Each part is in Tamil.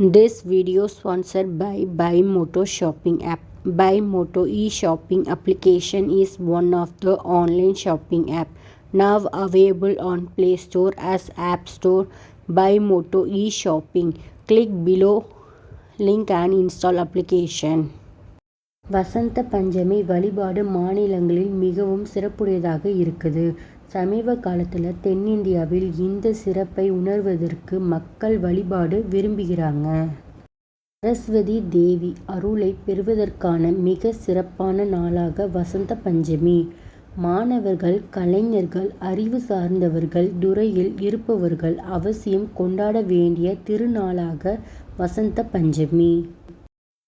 This video sponsored by Buymoto shopping app. Buymoto e-shopping application is one of the online shopping app now available on Play Store as App Store. Buymoto e-shopping. Click below link and install application. வசந்த பஞ்சமி வழிபாடு மாநிலங்களில் மிகவும் சிறப்புடையதாக இருக்குது சமீப காலத்தில் தென்னிந்தியாவில் இந்த சிறப்பை உணர்வதற்கு மக்கள் வழிபாடு விரும்புகிறாங்க. சரஸ்வதி தேவி அருளை பெறுவதற்கான மிக சிறப்பான நாளாக வசந்த பஞ்சமி. மாணவர்கள் கலைஞர்கள் அறிவு சார்ந்தவர்கள் துறையில் இருப்பவர்கள் அவசியம் கொண்டாட வேண்டிய திருநாளாக வசந்த பஞ்சமி.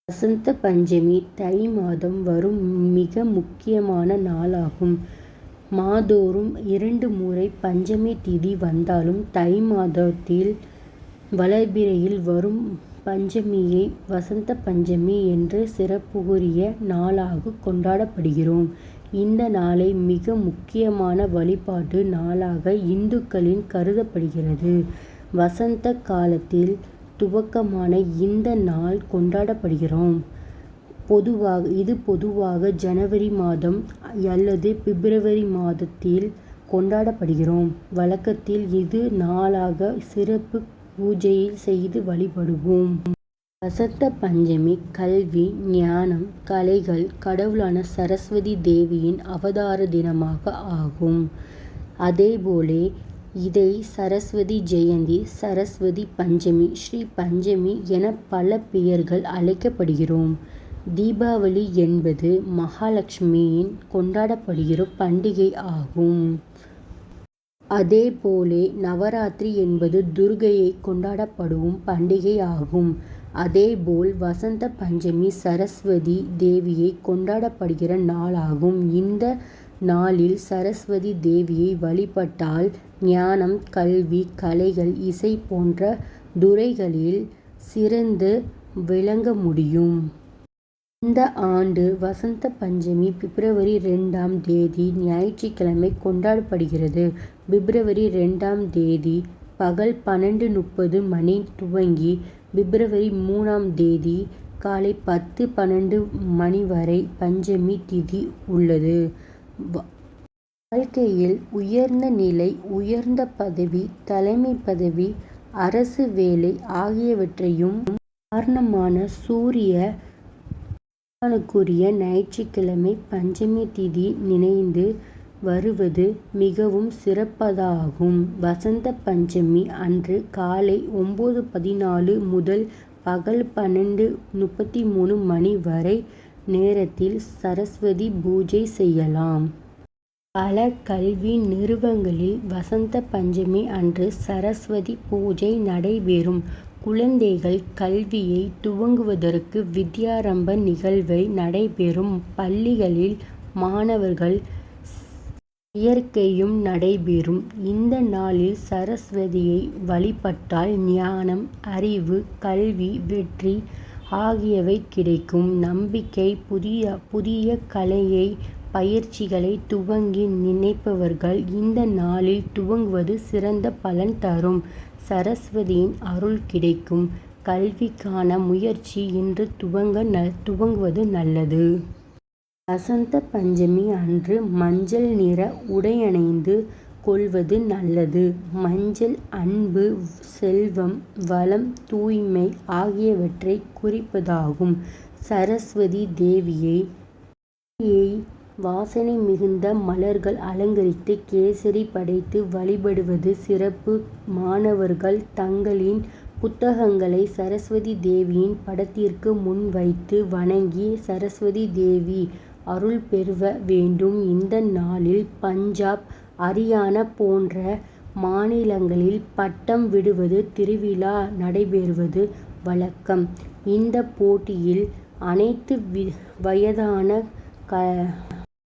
வசந்த பஞ்சமி தை மாதம் வரும் மிக முக்கியமான நாளாகும். மாதோறும் இரண்டு முறை பஞ்சமி திதி வந்தாலும் தை மாதத்தில் வளர்பிறையில் வரும் பஞ்சமியை வசந்த பஞ்சமி என்று சிறப்புக்குரிய நாளாக கொண்டாடப்படுகிறோம். இந்த நாளை மிக முக்கியமான வழிபாட்டு நாளாக இந்துக்களின் கருதப்படுகிறது. வசந்த காலத்தில் துவக்கமான இந்த நாள் கொண்டாடப்படுகிறோம். பொதுவாக இது பொதுவாக ஜனவரி மாதம் அல்லது பிப்ரவரி மாதத்தில் கொண்டாடப்படுகிறோம். வழக்கத்தில் இது நாளாக சிறப்பு பூஜையை செய்து வழிபடுவோம். வசந்த பஞ்சமி கல்வி ஞானம் கலைகள் கடவுளான சரஸ்வதி தேவியின் அவதார தினமாக ஆகும். அதேபோலே இதை சரஸ்வதி ஜெயந்தி சரஸ்வதி பஞ்சமி ஸ்ரீ பஞ்சமி என பல பெயர்கள் அழைக்கப்படுகிறோம். தீபாவளி என்பது மகாலட்சுமியின் கொண்டாடப்படுகிற பண்டிகை ஆகும். அதேபோலே நவராத்திரி என்பது துர்க்கையை கொண்டாடப்படும் பண்டிகை ஆகும். அதேபோல் வசந்த பஞ்சமி சரஸ்வதி தேவியை கொண்டாடப்படுகிற நாளாகும். இந்த நாளில் சரஸ்வதி தேவியை வழிபட்டால் ஞானம் கல்வி கலைகள் இசை போன்ற துறைகளில் சிறந்து விளங்க முடியும். இந்த ஆண்டு வசந்த பஞ்சமி பிப்ரவரி ரெண்டாம் தேதி ஞாயிற்றுக்கிழமை கொண்டாடப்படுகிறது. பிப்ரவரி ரெண்டாம் தேதி பகல் பன்னெண்டு முப்பது மணி துவங்கி பிப்ரவரி மூணாம் தேதி காலை பத்து பன்னெண்டு மணி வரை பஞ்சமி திதி உள்ளது. வாழ்க்கையில் உயர்ந்த நிலை உயர்ந்த பதவி தலைமை பதவி அரசு வேலை ஆகியவற்றையும் காரணமான சூரிய பகவானுக்குரிய ஞாயிற்றுக்கிழமை பஞ்சமி திதி நினைந்து வருவது மிகவும் சிறப்பதாகும். வசந்த பஞ்சமி அன்று காலை ஒன்பது பதினாலு முதல் பகல் பன்னெண்டு முப்பத்தி மூணு மணி வரை நேரத்தில் சரஸ்வதி பூஜை செய்யலாம். பல கல்வி நிறுவனங்களில் வசந்த பஞ்சமி அன்று சரஸ்வதி பூஜை நடைபெறும். குழந்தைகள் கல்வியை துவங்குவதற்கு வித்யாரம்ப நிகழ்வை நடைபெறும். பள்ளிகளில் மாணவர்கள் இயற்கையும் நடைபெறும். இந்த நாளில் சரஸ்வதியை வழிபட்டால் ஞானம் அறிவு கல்வி வெற்றி ஆகியவை கிடைக்கும் நம்பிக்கை. புதிய கலையை பயிற்சிகளை துவங்கி நினைப்பவர்கள் இந்த நாளில் துவங்குவது சிறந்த பலன் தரும். சரஸ்வதியின் அருள் கிடைக்கும். கல்விக்கான முயற்சி இன்று துவங்குவது நல்லது. வசந்த பஞ்சமி அன்று மஞ்சள் நிற உடையணிந்து கொள்வது நல்லது. மஞ்சள் அன்பு செல்வம் வளம் தூய்மை ஆகியவற்றை குறிப்பதாகும். சரஸ்வதி தேவியை வாசனை மிகுந்த மலர்கள் அலங்கரித்து கேசரி படைத்து வழிபடுவது சிறப்பு. மாணவர்கள் தங்களின் புத்தகங்களை சரஸ்வதி தேவியின் படத்திற்கு முன் வைத்து வணங்கி சரஸ்வதி தேவி அருள் பெற வேண்டும். இந்த நாளில் பஞ்சாப் அரியானா போன்ற மாநிலங்களில் பட்டம் விடுவது திருவிழா நடைபெறுவது வழக்கம். இந்த போட்டியில் அனைத்து வயதான